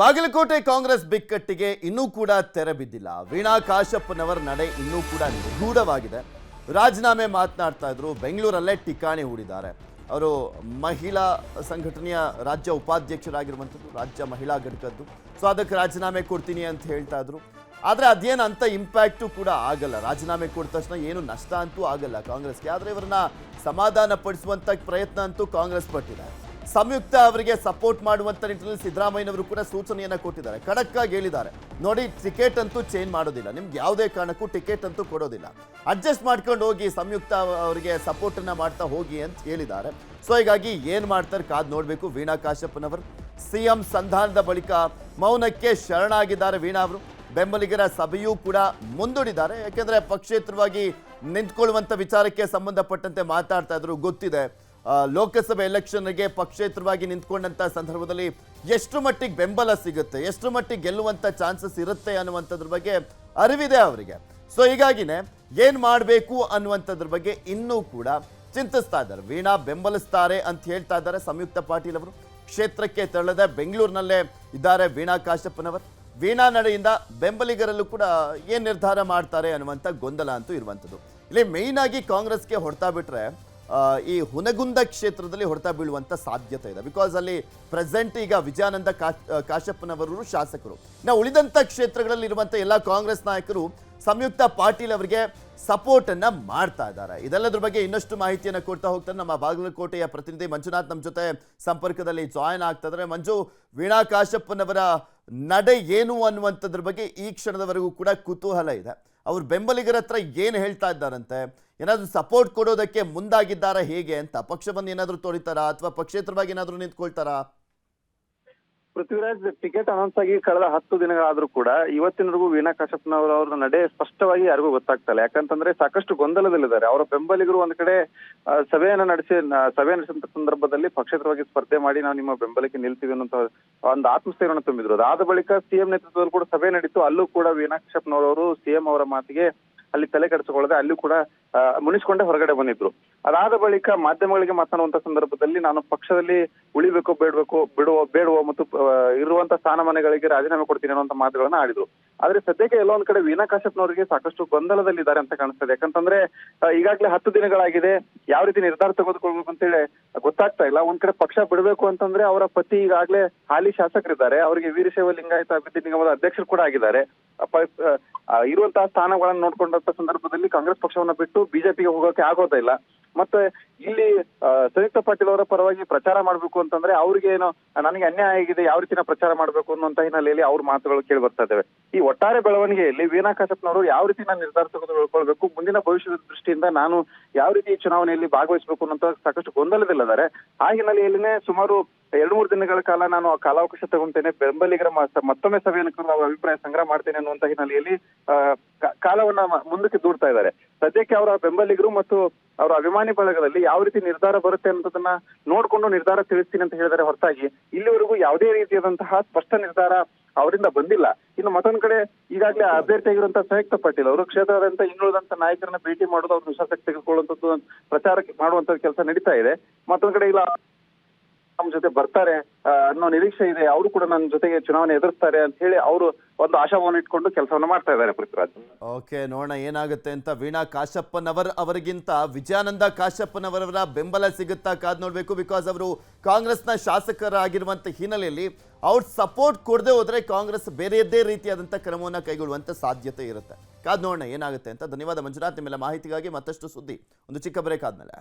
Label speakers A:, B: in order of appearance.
A: ಬಾಗಲಕೋಟೆ ಕಾಂಗ್ರೆಸ್ ಬಿಕ್ಕಟ್ಟಿಗೆ ಇನ್ನೂ ಕೂಡ ತೆರೆ ಬಿದ್ದಿಲ್ಲ. ವೀಣಾ ಕಾಶಪ್ಪನವರ ನಡೆ ಇನ್ನೂ ಕೂಡ ನಿಗೂಢವಾಗಿದೆ. ರಾಜೀನಾಮೆ ಮಾತನಾಡ್ತಾ ಇದ್ರು, ಬೆಂಗಳೂರಲ್ಲೇ ಠಿಕಾಣಿ ಹೂಡಿದ್ದಾರೆ. ಅವರು ಮಹಿಳಾ ಸಂಘಟನೆಯ ರಾಜ್ಯ ಉಪಾಧ್ಯಕ್ಷರಾಗಿರುವಂಥದ್ದು, ರಾಜ್ಯ ಮಹಿಳಾ ಘಟಕದ್ದು. ಸೊ ಅದಕ್ಕೆ ರಾಜೀನಾಮೆ ಕೊಡ್ತೀನಿ ಅಂತ ಹೇಳ್ತಾ ಇದ್ರು. ಆದರೆ ಅದೇನು ಅಂತ ಇಂಪ್ಯಾಕ್ಟು ಕೂಡ ಆಗಲ್ಲ. ರಾಜೀನಾಮೆ ಕೊಟ್ಟ ತಕ್ಷಣ ಏನು ನಷ್ಟ ಅಂತೂ ಆಗಲ್ಲ ಕಾಂಗ್ರೆಸ್ಗೆ. ಆದರೆ ಇವರನ್ನ ಸಮಾಧಾನ ಪಡಿಸುವಂಥ ಪ್ರಯತ್ನ ಅಂತೂ ಕಾಂಗ್ರೆಸ್ ಪಟ್ಟಿದೆ. ಸಂಯುಕ್ತ ಅವರಿಗೆ ಸಪೋರ್ಟ್ ಮಾಡುವಂತ ನಿಟ್ಟಿನಲ್ಲಿ ಸಿದ್ದರಾಮಯ್ಯನವರು ಕೂಡ ಸೂಚನೆಯನ್ನ ಕೊಟ್ಟಿದ್ದಾರೆ. ಖಡಕ್ ಹೇಳಿದ್ದಾರೆ. ನೋಡಿ, ಟಿಕೆಟ್ ಅಂತೂ ಚೇಂಜ್ ಮಾಡೋದಿಲ್ಲ. ನಿಮ್ಗೆ ಯಾವುದೇ ಕಾರಣಕ್ಕೂ ಟಿಕೆಟ್ ಅಂತೂ ಕೊಡೋದಿಲ್ಲ. ಅಡ್ಜಸ್ಟ್ ಮಾಡ್ಕೊಂಡು ಹೋಗಿ ಸಂಯುಕ್ತ ಅವರಿಗೆ ಸಪೋರ್ಟ್ ಅನ್ನ ಮಾಡ್ತಾ ಹೋಗಿ ಅಂತ ಹೇಳಿದ್ದಾರೆ. ಸೊ, ಹೀಗಾಗಿ ಏನು ಮಾಡ್ತಾರೆ ಕಾದ್ ನೋಡಬೇಕು. ವೀಣಾ ಕಾಶಪ್ಪನವರು ಸಿಎಂ ಸಂಧಾನದ ಬಳಿಕ ಮೌನಕ್ಕೆ ಶರಣಾಗಿದ್ದಾರೆ ವೀಣಾ ಅವರು. ಬೆಂಬಲಿಗರ ಸಭೆಯೂ ಕೂಡ ಮುಂದೂಡಿದ್ದಾರೆ. ಯಾಕೆಂದರೆ ಪಕ್ಷೇತರವಾಗಿ ನಿಂತ್ಕೊಳ್ಳುವಂಥ ವಿಚಾರಕ್ಕೆ ಸಂಬಂಧಪಟ್ಟಂತೆ ಮಾತಾಡ್ತಾ ಇದ್ರು. ಗೊತ್ತಿದೆ. ಲೋಕಸಭೆ ಎಲೆಕ್ಷನ್ಗೆ ಪಕ್ಷೇತರವಾಗಿ ನಿಂತ್ಕೊಂಡಂತ ಸಂದರ್ಭದಲ್ಲಿ ಎಷ್ಟು ಮಟ್ಟಿಗೆ ಬೆಂಬಲ ಸಿಗುತ್ತೆ, ಎಷ್ಟು ಮಟ್ಟಿಗೆ ಗೆಲ್ಲುವಂತ ಚಾನ್ಸಸ್ ಇರುತ್ತೆ ಅನ್ನುವಂಥದ್ರ ಬಗ್ಗೆ ಅರಿವಿದೆ ಅವರಿಗೆ. ಸೊ ಹೀಗಾಗಿನೇ ಏನ್ ಮಾಡಬೇಕು ಅನ್ನುವಂಥದ್ರ ಬಗ್ಗೆ ಇನ್ನೂ ಕೂಡ ಚಿಂತಿಸ್ತಾ ಇದ್ದಾರೆ. ವೀಣಾ ಬೆಂಬಲಿಸ್ತಾರೆ ಅಂತ ಹೇಳ್ತಾ ಇದ್ದಾರೆ ಸಂಯುಕ್ತ ಪಾಟೀಲ್ ಅವರು. ಕ್ಷೇತ್ರಕ್ಕೆ ತೆರಳದೆ ಬೆಂಗಳೂರಿನಲ್ಲೇ ಇದ್ದಾರೆ ವೀಣಾ ಕಾಶ್ಯಪ್ಪನವರು ವೀಣಾ ನಡೆಯಿಂದ ಬೆಂಬಲಿಗರಲ್ಲೂ ಕೂಡ ಏನು ನಿರ್ಧಾರ ಮಾಡ್ತಾರೆ ಅನ್ನುವಂಥ ಗೊಂದಲ ಅಂತೂ ಇರುವಂಥದ್ದು. ಇಲ್ಲಿ ಮೇಯ್ನಾಗಿ ಕಾಂಗ್ರೆಸ್ಗೆ ಹೊಡ್ತಾ ಬಿಟ್ರೆ ಈ ಹುನಗುಂದ ಕ್ಷೇತ್ರದಲ್ಲಿ ಹೊಡೆತ ಬೀಳುವಂತ ಸಾಧ್ಯತೆ ಇದೆ. ಬಿಕಾಸ್ ಅಲ್ಲಿ ಪ್ರೆಸೆಂಟ್ ಈಗ ವಿಜಯಾನಂದ ಕಾಶಪ್ಪನವರು ಶಾಸಕರು. ನಾವು ಉಳಿದಂತ ಕ್ಷೇತ್ರಗಳಲ್ಲಿ ಇರುವಂತ ಎಲ್ಲ ಕಾಂಗ್ರೆಸ್ ನಾಯಕರು ಸಂಯುಕ್ತ ಪಾಟೀಲ್ ಅವರಿಗೆ ಸಪೋರ್ಟ್ ಅನ್ನ ಮಾಡ್ತಾ ಇದ್ದಾರೆ. ಇದೆಲ್ಲದ್ರ ಬಗ್ಗೆ ಇನ್ನಷ್ಟು ಮಾಹಿತಿಯನ್ನು ಕೊಡ್ತಾ ಹೋಗ್ತಾರೆ ನಮ್ಮ ಬಾಗಲಕೋಟೆಯ ಪ್ರತಿನಿಧಿ ಮಂಜುನಾಥ್ ನಮ್ಮ ಜೊತೆ ಸಂಪರ್ಕದಲ್ಲಿ ಜಾಯಿನ್ ಆಗ್ತಾ ಮಂಜು, ವೀಣಾ ಕಾಶಪ್ಪನವರ ನಡೆ ಏನು ಅನ್ನುವಂಥದ್ರ ಬಗ್ಗೆ ಈ ಕ್ಷಣದವರೆಗೂ ಕೂಡ ಕುತೂಹಲ ಇದೆ. ಅವ್ರ ಬೆಂಬಲಿಗರ ಹತ್ರ ಏನು ಹೇಳ್ತಾ ಇದ್ದಾರಂತೆ? ಏನಾದರೂ ಸಪೋರ್ಟ್ ಕೊಡೋದಕ್ಕೆ ಮುಂದಾಗಿದ್ದಾರಾ ಹೇಗೆ ಅಂತ? ಪಕ್ಷವನ್ನು ಏನಾದರೂ ತೋರಿತಾರಾ? ಅಥವಾ ಪಕ್ಷೇತರವಾಗಿ ಏನಾದರೂ ನಿಂತ್ಕೊಳ್ತಾರಾ?
B: ಪೃಥ್ವಿರಾಜ್ ಟಿಕೆಟ್ ಅನೌನ್ಸ್ ಆಗಿ ಕಳೆದ ಹತ್ತು ದಿನಗಳಾದ್ರೂ ಕೂಡ ಇವತ್ತಿನವರೆಗೂ ವೀಣಾ ಕಾಶಪ್ಪನವರ ಅವರ ನಡೆ ಸ್ಪಷ್ಟವಾಗಿ ಯಾರಿಗೂ ಗೊತ್ತಾಗ್ತಾ ಇಲ್ಲ. ಯಾಕಂತಂದ್ರೆ ಸಾಕಷ್ಟು ಗೊಂದಲದಲ್ಲಿದ್ದಾರೆ. ಅವರ ಬೆಂಬಲಿಗರು ಒಂದ್ ಕಡೆ ಸಭೆಯನ್ನು ನಡೆಸಿ ಸಭೆ ನಡೆಸಿದ ಸಂದರ್ಭದಲ್ಲಿ ಪಕ್ಷೇತರವಾಗಿ ಸ್ಪರ್ಧೆ ಮಾಡಿ ನಾವು ನಿಮ್ಮ ಬೆಂಬಲಕ್ಕೆ ನಿಲ್ತೀವಿ ಅನ್ನೋ ಒಂದು ಆತ್ಮಸ್ಥೈರ್ಯವನ್ನು ತುಂಬಿದ್ರು. ಅದಾದ ಬಳಿಕ ಸಿಎಂ ನೇತೃತ್ವದಲ್ಲಿ ಕೂಡ ಸಭೆ ನಡೀತು. ಅಲ್ಲೂ ಕೂಡ ವೀಣಾ ಕಾಶಪ್ಪನವರವರು ಸಿಎಂ ಅವರ ಮಾತಿಗೆ ಅಲ್ಲಿ ತಲೆ ಕೆಡಿಸಿಕೊಳ್ಳದೆ, ಅಲ್ಲೂ ಕೂಡ ಮುನಿಸ್ಕೊಂಡೇ ಹೊರಗಡೆ ಬಂದಿದ್ರು. ಅದಾದ ಬಳಿಕ ಮಾಧ್ಯಮಗಳಿಗೆ ಮಾತನಾಡುವಂತ ಸಂದರ್ಭದಲ್ಲಿ ನಾನು ಪಕ್ಷದಲ್ಲಿ ಉಳಿಬೇಕು, ಬೇಡಬೇಕು, ಬಿಡುವ, ಬೇಡುವ ಮತ್ತು ಇರುವಂತ ಸ್ಥಾನಮಾನಗಳಿಗೆ ರಾಜೀನಾಮೆ ಕೊಡ್ತೀನಿ ಅನ್ನುವಂತ ಮಾತುಗಳನ್ನ ಆಡಿದ್ರು. ಆದ್ರೆ ಸದ್ಯಕ್ಕೆ ಎಲ್ಲೊಂದ್ ಕಡೆ ವೀನಾ ಕಾಶ್ಯಪ್ನವರಿಗೆ ಸಾಕಷ್ಟು ಗೊಂದಲದಲ್ಲಿದ್ದಾರೆ ಅಂತ ಕಾಣಿಸ್ತದೆ. ಯಾಕಂತಂದ್ರೆ ಈಗಾಗಲೇ ಹತ್ತು ದಿನಗಳಾಗಿದೆ. ಯಾವ ರೀತಿ ನಿರ್ಧಾರ ತೆಗೆದುಕೊಳ್ಬೇಕು ಅಂತೇಳಿ ಗೊತ್ತಾಗ್ತಾ ಇಲ್ಲ. ಒಂದ್ ಕಡೆ ಪಕ್ಷ ಬಿಡಬೇಕು ಅಂತಂದ್ರೆ ಅವರ ಪತಿ ಈಗಾಗಲೇ ಹಾಲಿ ಶಾಸಕರಿದ್ದಾರೆ. ಅವರಿಗೆ ವೀರಶೈವ ಲಿಂಗಾಯತ ಅಭಿವೃದ್ಧಿ ನಿಗಮದ ಅಧ್ಯಕ್ಷರು ಕೂಡ ಆಗಿದ್ದಾರೆ. ಇರುವಂತಹ ಸ್ಥಾನಗಳನ್ನು ನೋಡ್ಕೊಂಡಂತ ಸಂದರ್ಭದಲ್ಲಿ ಕಾಂಗ್ರೆಸ್ ಪಕ್ಷವನ್ನ ಬಿಟ್ಟು ಬಿಜೆಪಿಗೆ ಹೋಗೋಕೆ ಆಗೋದೇ ಇಲ್ಲ. ಮತ್ತೆ ಇಲ್ಲಿ ಸಂಯುಕ್ತ ಪಾಟೀಲ್ ಅವರ ಪರವಾಗಿ ಪ್ರಚಾರ ಮಾಡ್ಬೇಕು ಅಂತಂದ್ರೆ ಅವ್ರಿಗೆ ಏನೋ ನನಗೆ ಅನ್ಯಾಯ ಆಗಿದೆ, ಯಾವ ರೀತಿನ ಪ್ರಚಾರ ಮಾಡ್ಬೇಕು ಅನ್ನುವಂತ ಹಿನ್ನೆಲೆಯಲ್ಲಿ ಅವ್ರ ಮಾತುಗಳು ಕೇಳಿ ಬರ್ತಾ ಇದ್ದಾವೆ. ಈ ಒಟ್ಟಾರೆ ಬೆಳವಣಿಗೆಯಲ್ಲಿ ವೀನಾ ಕಾಶಪ್ಪನವರು ಯಾವ ರೀತಿ ನಾನು ನಿರ್ಧಾರ ತೆಗೆದುಕೊಳ್ಬೇಕು ಮುಂದಿನ ಭವಿಷ್ಯದ ದೃಷ್ಟಿಯಿಂದ ನಾನು ಯಾವ ರೀತಿ ಚುನಾವಣೆಯಲ್ಲಿ ಭಾಗವಹಿಸಬೇಕು ಅನ್ನೋ ಸಾಕಷ್ಟು ಗೊಂದಲದಲ್ಲಿದ್ದಾರೆ ಆ ಹಿನ್ನೆಲೆಯಲ್ಲಿನೇ ಸುಮಾರು ಎರಡು ಮೂರು ದಿನಗಳ ಕಾಲ ನಾನು ಕಾಲಾವಕಾಶ ತಗೊಂತೇನೆ ಬೆಂಬಲಿಗರ ಮತ್ತೊಮ್ಮೆ ಸಭೆಯನ್ನು ನಾವು ಅಭಿಪ್ರಾಯ ಸಂಗ್ರಹ ಮಾಡ್ತೇನೆ ಅನ್ನುವಂತ ಹಿನ್ನೆಲೆಯಲ್ಲಿ ಆ, ಕಾಲವನ್ನ ಮುಂದಕ್ಕೆ ದೂಡ್ತಾ ಇದ್ದಾರೆ. ಸದ್ಯಕ್ಕೆ ಅವರ ಬೆಂಬಲಿಗರು ಮತ್ತು ಅವರ ಅಭಿಮಾನಿ ಬಳಗದಲ್ಲಿ ಯಾವ ರೀತಿ ನಿರ್ಧಾರ ಬರುತ್ತೆ ಅನ್ನೋದನ್ನ ನೋಡ್ಕೊಂಡು ನಿರ್ಧಾರ ತಿಳಿಸ್ತೀನಿ ಅಂತ ಹೇಳಿದರೆ ಹೊರತಾಗಿ ಇಲ್ಲಿವರೆಗೂ ಯಾವುದೇ ರೀತಿಯಾದಂತಹ ಸ್ಪಷ್ಟ ನಿರ್ಧಾರ ಅವರಿಂದ ಬಂದಿಲ್ಲ. ಇನ್ನು ಮತ್ತೊಂದ್ ಕಡೆ ಈಗಾಗಲೇ ಅಭ್ಯರ್ಥಿಯಾಗಿರುವಂತಹ ಸಂಯುಕ್ತ ಪಾಟೀಲ್ ಅವರು ಕ್ಷೇತ್ರದಂತ ಇನ್ನುಳಿದಂತ ನಾಯಕರನ್ನ ಭೇಟಿ ಮಾಡೋದು ಅವ್ರ ವಿಶ್ವಾಸಕ್ಕೆ ತೆಗೆದುಕೊಳ್ಳುವಂತದ್ದು ಪ್ರಚಾರಕ್ಕೆ ಮಾಡುವಂತ ಕೆಲಸ ನಡೀತಾ ಇದೆ. ಮತ್ತೊಂದ್ ಕಡೆ ಇಲ್ಲ ನಮ್ಮ ಜೊತೆ ಬರ್ತಾರೆ ಅನ್ನೋ ನಿರೀಕ್ಷೆ ಇದೆ. ಅವರು ಕೂಡ ನನ್ನ ಜೊತೆಗೆ ಚುನಾವಣೆ ಎದುರಿಸ್ತಾರೆ ಅಂತ ಹೇಳಿ ಅವರು ಒಂದು ಆಶಾಭಾವನೆ ಇಟ್ಕೊಂಡು ಕೆಲಸವನ್ನ ಮಾಡ್ತಾ ಇದ್ದಾರೆ ಪೃಥ್ವಿರಾಜ್.
A: ಓಕೆ, ನೋಡೋಣ ಏನಾಗುತ್ತೆ ಅಂತ. ವೀಣಾ ಕಾಶಪ್ಪನವರ್ ಅವರಿಗಿಂತ ವಿಜಯಾನಂದ ಕಾಶಪ್ಪನವರವರ ಬೆಂಬಲ ಸಿಗುತ್ತಾ ಕಾದ್ ನೋಡಬೇಕು. ಬಿಕಾಸ್ ಅವರು ಕಾಂಗ್ರೆಸ್ನ ಶಾಸಕರಾಗಿರುವಂತ ಹಿನ್ನೆಲೆಯಲ್ಲಿ ಅವ್ರ ಸಪೋರ್ಟ್ ಕೊಡದೆ ಹೋದ್ರೆ ಕಾಂಗ್ರೆಸ್ ಬೇರೆಯದ್ದೇ ರೀತಿಯಾದಂಥ ಕ್ರಮವನ್ನು ಕೈಗೊಳ್ಳುವಂತ ಸಾಧ್ಯತೆ ಇರುತ್ತೆ. ಕಾದ್ ನೋಡೋಣ ಏನಾಗುತ್ತೆ ಅಂತ. ಧನ್ಯವಾದ ಮಂಜುನಾಥ್. ನಿಮ್ಮೆಲ್ಲ ಮಾಹಿತಿಗಾಗಿ ಮತ್ತಷ್ಟು ಸುದ್ದಿ. ಒಂದು ಚಿಕ್ಕ ಬ್ರೇಕ್ ಆದ್ಮೇಲೆ.